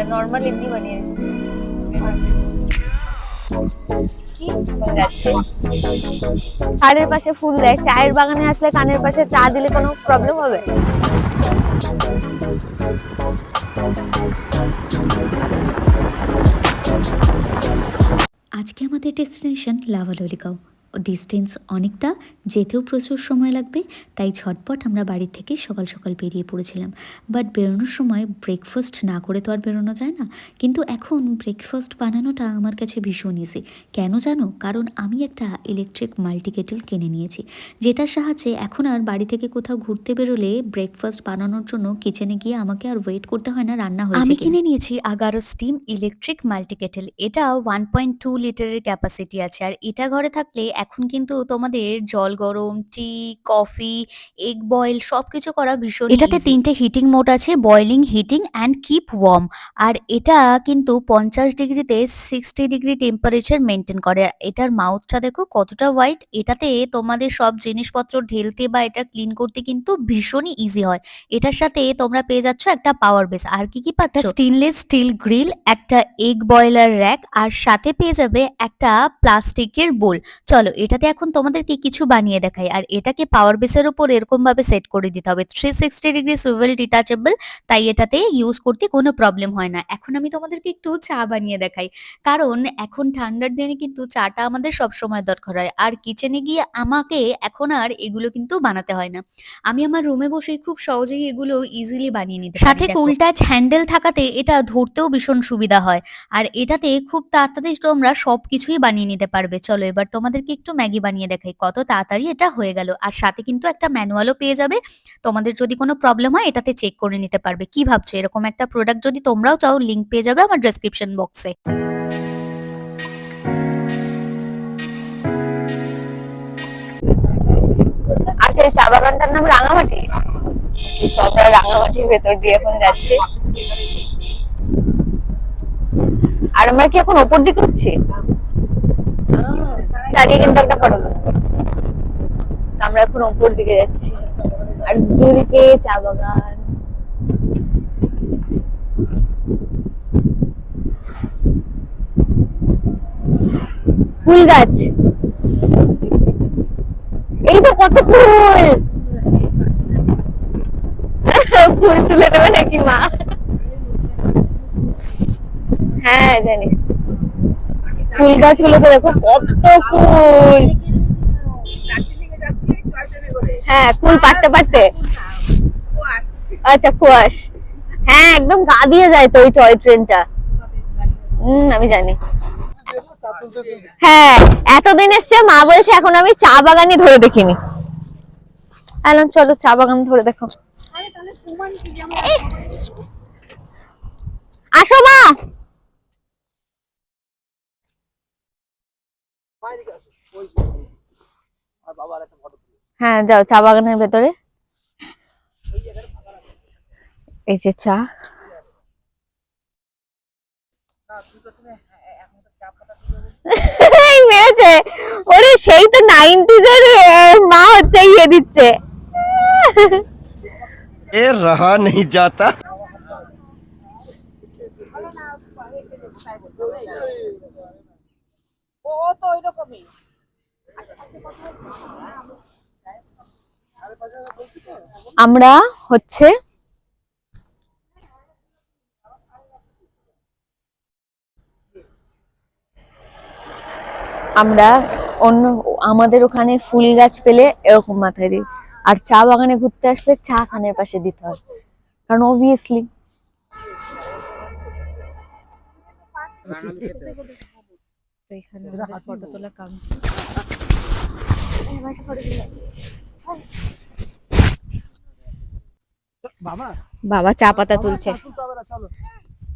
আচ্ছা নর্মাল এমনি বানিয়ে যাচ্ছে কানের পাশে ফুল দেয়, চায়ের বাগানে আসলে কানের পাশে চা দিলে কোনো প্রবলেম হবে? আজকে আমাদের ডেস্টিনেশন লাভাললিকাও। ডিস্টেন্স অনেকটা যেতেও প্রচুর সময় লাগবে তাই ঝটপট আমরা বাড়ি থেকে সকাল সকাল বেরিয়ে পড়েছিলাম। বাট বেরোনোর সময় ব্রেকফাস্ট না করে তো আর বেরোনো যায় না। কিন্তু এখন ব্রেকফাস্ট বানানোটা আমার কাছে ভীষণ ইজি কেন জানো? কারণ আমি একটা ইলেকট্রিক মাল্টিকেটেল কিনে নিয়েছি যেটার সাহায্যে এখন আর বাড়ি থেকে কোথাও ঘুরতে বেরোলে ব্রেকফাস্ট বানানোর জন্য কিচেনে গিয়ে আমাকে আর ওয়েট করতে হয় না রান্না হয়েছে আমি কিনে। নিয়েছি আগারো স্টিম ইলেকট্রিক মাল্টিকেটেল এটা ওয়ান পয়েন্ট টু লিটারের ক্যাপাসিটি আছে। আর এটা ঘরে থাকলে এখন কিন্তু তোমাদের জল গরম টি কফি এগ বয়েল সবকিছু করা ভীষণ এটাতে তিনটে হিটিং মোড আছে boiling heating and keep warm আর এটা কিন্তু পঞ্চাশ ডিগ্রিতে সিক্সটি ডিগ্রি টেম্পারেচার মেনটেন করে। এটার মাউথটা দেখো কতটা হোয়াইট এটাতে তোমাদের সব জিনিসপত্র ঢেলতে বা এটা ক্লিন করতে কিন্তু ভীষণই ইজি হয়। এটার সাথে তোমরা পেয়ে যাচ্ছ একটা পাওয়ার বেস আর কি কি পাচ্ছ? স্টেনলেস স্টিল গ্রিল একটা এগ বয়লার র্যাক আর সাথে পেয়ে যাবে একটা প্লাস্টিকের বোল চলো এটাতে এখন তোমাদেরকে কিছু বানিয়ে দেখাই। আর এটাকে পাওয়ার বেসের উপর এরকম ভাবে সেট করে দিতে হবে। Three sixty degree swivel detachable তাই এটাতে ইউজ করতে কোনো প্রবলেম হয় না। এখন আমি তোমাদেরকে একটু চা বানিয়ে দেখাই। কারণ এখন ঠান্ডার দিনে কিন্তু চাটা আমাদের সব সময় দরকার হয়। আর কিচেনে গিয়ে আমাকে এখন আর এগুলো কিন্তু বানাতে হয় না। আমি আমার রুমে বসে খুব সহজেই এগুলো ইজিলি বানিয়ে নিতে সাথে কুল টাচ হ্যান্ডেল থাকাতে এটা ধরতেও ভীষণ সুবিধা হয়। আর এটাতে খুব তাড়াতাড়ি তোমরা সবকিছুই বানিয়ে নিতে পারবে। চলো এবার তোমাদেরকে একটু ম্যাগি বানিয়ে দেখাই, কত তাড়াতাড়ি এটা হয়ে গেল। আর সাথে কিন্তু একটা ম্যানুয়ালও পেয়ে যাবে। তোমাদের যদি কোনো প্রবলেম হয়, এটাতে চেক করে নিতে পারবে। কি ভাবছ? এরকম একটা প্রোডাক্ট যদি তোমরাও চাও লিংক পেয়ে যাবে আমার ডেসক্রিপশন বক্সে আচ্ছা চা বাগানটার নাম রাঙামাটি? সবরা রাঙামাটির ভেতর দিয়ে এখন যাচ্ছে। আর আমরা কি এখন ওপর দিকে উঠছি? দাঁড়িয়ে কিন্তু একটা ফটো আমরা এখন ওপর দিকে যাচ্ছি। আর দুদিকে চা বাগান। ফুল গাছ। এই তো কত ফুল! ফুল তুলে দেবে নাকি মা? হ্যাঁ জানি। ফুল গাছগুলো তো দেখো, কত ফুল। হ্যাঁ ফুল পাড়তে পাড়তে। আচ্ছা কুয়াশ। হ্যাঁ একদম গা দিয়ে যায় তো ওই টয় ট্রেনটা হম, আমি জানি। হ্যাঁ এতদিন এসছে, মা বলছে, এখন আমি চা বাগানই ধরে দেখিনি। এলাম চলো, চা বাগান ধরে দেখো। আসো মা। হ্যাঁ যাও চা বাগানের ভেতরে এই যে চা মেরেছে ওরে সেই তো নাইনটিজ এর মা হচ্ছে ইয়ে দিচ্ছে ও তো ওই রকমই আমরা হচ্ছে আমরা অন্য আমাদের ওখানে ফুল গাছ পেলে এরকম মাথায় দিই। আর চা বাগানে ঘুরতে আসলে চা খানের পাশে দিতে হয়। কারণ অবভিয়াসলি বাবা। চা পাতা তুলছে।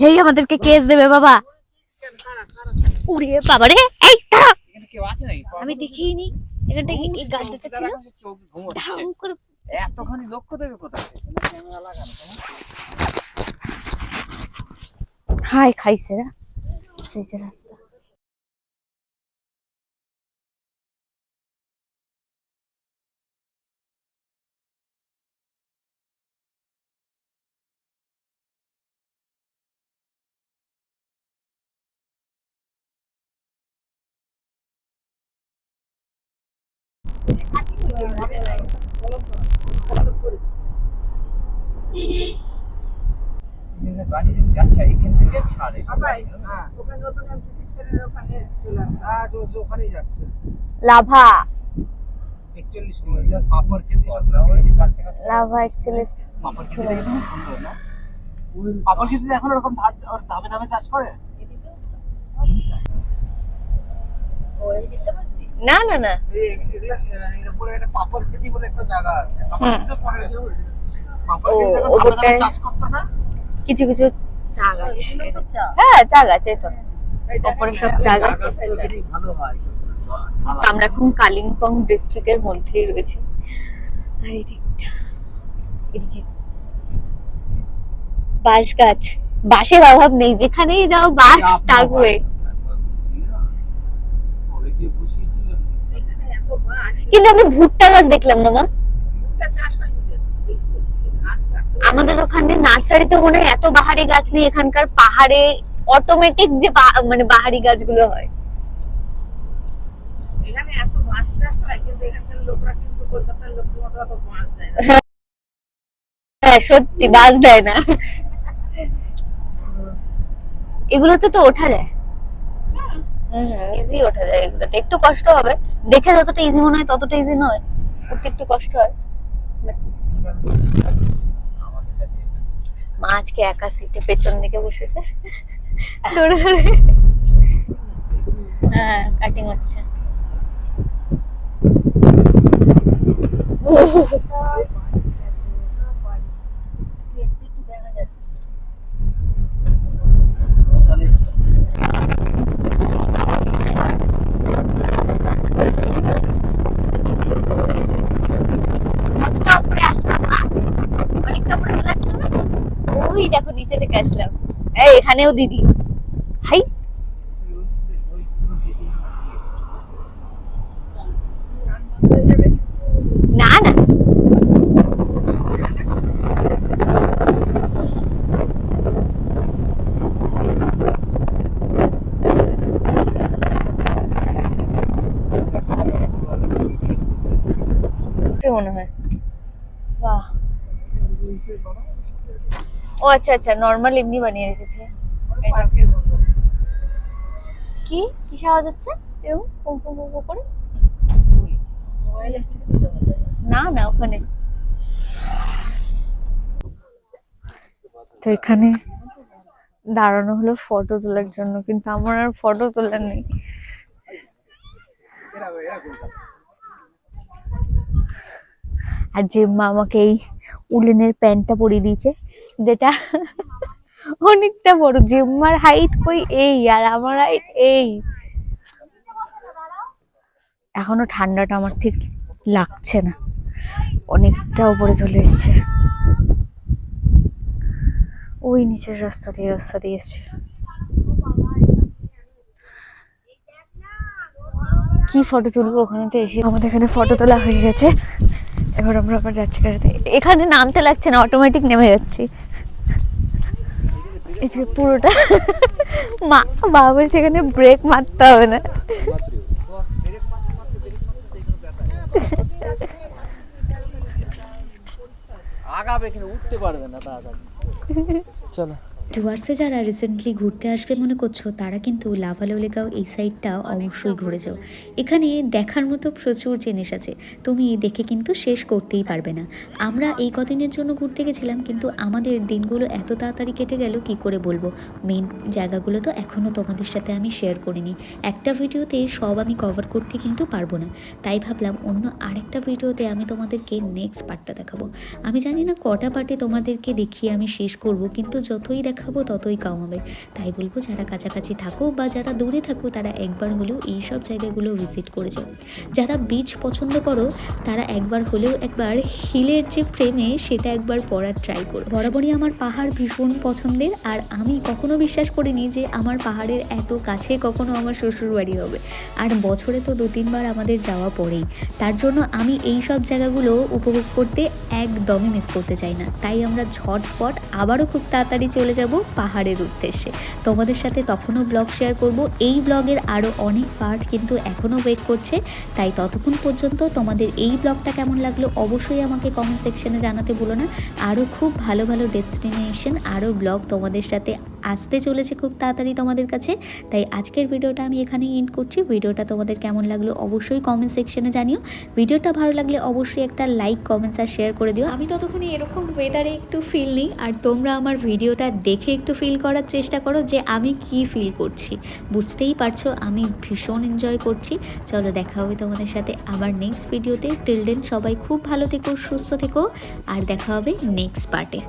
হেই আমাদেরকে কেস দেবে বাবা। উড়ে বাবা রে এই দাঁড়া। আমি দেখিনি। এখানটা কি- এই গাছটা ছিল? ধাম করে এতখানি লক্ষ্য দেবে কোথায়? হাই খাইছে না। সেই রাস্তা। লাভা। লাভা একচল্লিশ পাপড় খেতে এখন ওরকম ধাপে ধাপে চাষ করে? না না না। কিছু কিছু চা গাছ হ্যাঁ চা গাছ এই তো। ওপরে সব চা গাছ গাছগুলো যদি ভালো হয় আমরা এখন কালিম্পং ডিস্ট্রিক্টের মধ্যেই রয়েছে। আর এদিকে। বাঁশ গাছ। বাঁশের অভাব নেই। যেখানেই যাও বাঁশ থাকবে কিন্তু আমি ভুট্টা গাছ দেখলাম না মা। আমাদের ওখানে নার্সারিতে মনে হয় এত বাহারি গাছ নেই এখানকার পাহাড়ে অটোমেটিক যে মানে বাহারি গাছগুলো হয়। এখানে এত চাষ হয় কিন্তু এখানকার লোকরা কিন্তু কলকাতার লোকের মতো অত মাছ দেয় না। হ্যাঁ সত্যি বাস দেয় না। এগুলোতে তো ওঠা যায়। হুম ইজি ওঠা যায় এগুলোতে। একটু কষ্ট হবে। দেখে যতটা ইজি মনে হয় ততটা ইজি নয়। উঠতে একটু কষ্ট হয়। মা আজকে একা সিটে পেছন দিকে বসেছে। দৌড়ে দৌড়ে। হ্যাঁ কাটিং হচ্ছে কতটা উপরে আসলাম মা? অনেকটা উপরে চলে আসলাম না ওই দেখো নিচে থেকে আসলাম। এই এখানেও দিদি। হাই। না না। মনে হয়? বাহ। ও আচ্ছা আচ্ছা নর্মাল এমনি বানিয়ে রেখেছে। কি? কি আওয়াজ হচ্ছে? এরকম কুম কুম কুম করে? না। না ওখানে। তো এখানে দাঁড়ানো হলো ফটো তোলার জন্য কিন্তু আমার আর ফটো তোলার নেই। আর যে মা আমাকে এই উলেনের প্যান্টটা পরিয়ে দিয়েছে যেটা অনেকটা বড় জিম্মার হাইট কই এই আর আমার হাইট এই। এখনও ঠান্ডাটা আমার ঠিক লাগছে না। অনেকটা উপরে চলে এসছে। ওই নিচের রাস্তা দিয়ে রাস্তা দিয়ে এসছে। কি ফটো তুলবো ওখানে তো এসে? আমাদের এখানে ফটো তোলা হয়ে গেছে। এবার আমরা আবার যাচ্ছি এখানে নামতে লাগছে না অটোমেটিক নেমে যাচ্ছি। এই যে পুরোটা। মা বাবা বলছে এখানে ব্রেক মারতে হবে না। আগাবে কিন্তু উঠতে পারবে না তাড়াতাড়ি। চলো ডুয়ার্সে যারা রিসেন্টলি ঘুরতে আসবে মনে করছ তারা কিন্তু লাভালোলিগাও এই সাইডটা অবশ্যই ঘুরে যাও। এখানে দেখার মতো প্রচুর জিনিস আছে তুমি দেখে কিন্তু শেষ করতেই পারবে না। আমরা এই কদিনের জন্য ঘুরতে গেছিলাম কিন্তু আমাদের দিনগুলো এত তাড়াতাড়ি কেটে গেল কি করে বলব? মেন জায়গাগুলো তো এখনও তোমাদের সাথে আমি শেয়ার করিনি। একটা ভিডিওতে সব আমি কভার করতে কিন্তু পারব না। তাই ভাবলাম অন্য আরেকটা ভিডিওতে আমি তোমাদেরকে নেক্সট পার্টটা দেখাবো। আমি জানি না কটা পার্টে তোমাদেরকে দেখিয়ে আমি শেষ করব কিন্তু যতই দেখাবো ততই কম হবে। তাই বলব, যারা কাছাকাছি থাকো বা যারা দূরে থাকো, তারা একবার হলেও এই সব জায়গাগুলো ভিজিট করে যাও। যারা বিচ পছন্দ করো, তারা একবার হলেও একবার হিলের যে প্রেমে, সেটা একবার পড়ার ট্রাই করো। বরাবরই আমার পাহাড় ভীষণ পছন্দের, আর আমি কখনো বিশ্বাস করিনি যে আমার পাহাড়ের এত কাছে কখনো আমার শ্বশুরবাড়ি হবে। আর বছরে তো দু, তিনবার আমাদের যাওয়া পড়েই। তার জন্য আমি এই সব জায়গাগুলো উপভোগ করতে একদমই মিস করতে চাই না। তাই আমরা ঝটপট আবারও খুব তাড়াতাড়ি চলে যাব যাব পাহাড়ের উদ্দেশ্যে। তোমাদের সাথে তখনও ব্লগ শেয়ার করব। এই ব্লগের আরও অনেক পার্ট কিন্তু এখনও ওয়েট করছে। তাই ততক্ষণ পর্যন্ত তোমাদের এই ব্লগটা কেমন লাগল অবশ্যই আমাকে কমেন্ট সেকশনে জানাতে বলো না। আরও খুব ভালো ভালো ডেস্টিনেশন আরও ব্লগ তোমাদের সাথে আসতে চলেছে খুব তাড়াতাড়ি তোমাদের কাছে। তাই আজকের ভিডিওটা আমি এখানেই এন্ড করছি। ভিডিওটা তোমাদের কেমন লাগল অবশ্যই কমেন্ট সেকশনে জানিও। ভিডিওটা ভালো লাগলে অবশ্যই একটা লাইক কমেন্টস আর শেয়ার করে দিও। আমি ততক্ষণে এরকম ওয়েদারে একটু ফিল নিই। আর তোমরা আমার ভিডিওটা দেখে একটু ফিল করার চেষ্টা করো যে আমি কি ফিল করছি। বুঝতেই পারছ, আমি ভীষণ এনজয় করছি। চলো দেখা হবে তোমাদের সাথে আবার নেক্সট ভিডিওতে। টিলডেন সবাই খুব ভালো থেকো, সুস্থ থেকো। আর দেখা হবে নেক্সট পার্টে